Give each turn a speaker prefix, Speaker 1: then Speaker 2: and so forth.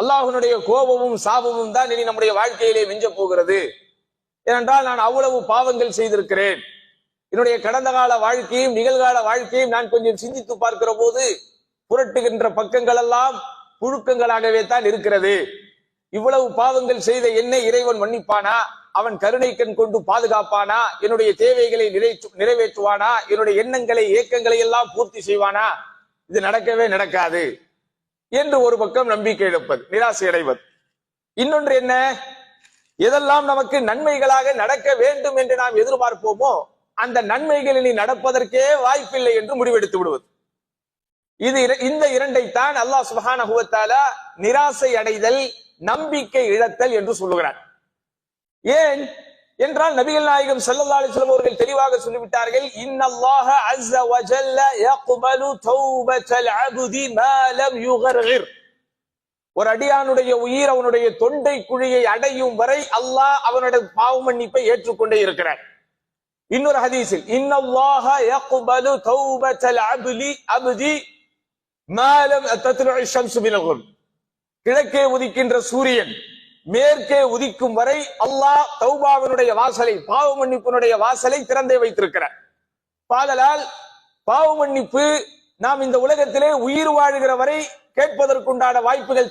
Speaker 1: அல்லாஹனுடைய கோபமும் சாபமும் தான் இனி நம்முடைய வாழ்க்கையிலே மிஞ்ச போகிறது. ஏனென்றால் நான் அவ்வளவு பாவங்கள் செய்திருக்கிறேன். என்னுடைய கடந்த கால வாழ்க்கையும் நிகழ்கால வாழ்க்கையும் நான் கொஞ்சம் சிந்தித்து பார்க்கிற போது புரட்டுகின்ற பக்கங்கள் எல்லாம் புழுக்கங்களாகவே தான் இருக்கிறது. இவ்வளவு பாவங்கள் செய்த என்னை இறைவன் மன்னிப்பானா? அவன் கருணை கண் கொண்டு பாதுகாப்பானா? என்னுடைய தேவைகளை நிறைவேற்றுவானா? என்னுடைய எண்ணங்களை ஏக்கங்களை எல்லாம் பூர்த்தி செய்வானா? இது நடக்கவே நடக்காது. என்று ஒரு பக்கம் நம்பிக்கை இழப்பது நிராசை அடைவது இன்னொன்று என்ன? எதெல்லாம் நமக்கு நன்மைகளாக நடக்க வேண்டும் என்று நாம் எதிர்பார்ப்போமோ அந்த நன்மைகள் இனி நடப்பதற்கே வாய்ப்பில்லை என்று முடிவெடுத்து விடுவது. இது இர- இந்த இரண்டைத்தான் அல்லாஹ் சுப்ஹானஹு நிராசை அடைதல் நம்பிக்கை இழத்தல் என்று சொல்லுகிறார் ஏன்? என்றால் நபிகள் நாயகம் ஸல்லல்லாஹு அலைஹி வஸல்லம் அவர்கள் தெளிவாக சொல்லிவிட்டார்கள் இன்னல்லாஹ அஸ்ஸ வ ஜல்ல யக்பலு தௌபத்தல் அப்தி மா லம் யுகர்கிர். ஒரு அடியானுடைய உயிர் அவனுடைய தொண்டை குழியை அடையும் வரை அல்லாஹ் அவனுடைய பாவ மன்னிப்பை ஏற்றுக்கொண்டே இருக்கிறார். இன்னொரு ஹதீஸில் இன்னல்லாஹ யக்பலு தௌபத்தல் அப்தி அப்தி மா லம் தத்லுஉ ஷம்ஸு மினல் கிழக்கே உதிக்கின்ற சூரியன் மேற்கே உதிக்கும் வரை அல்லாஹ் தௌபாவினுடைய வாசலை பாவ மன்னிப்பினுடைய வாசலை திறந்தே வைத்திருக்கிறார். பாதலால் பாவ மன்னிப்பு நாம் இந்த உலகத்திலே உயிர் வாழ்கிற வரை கேட்பதற்குண்டான வாய்ப்புகள்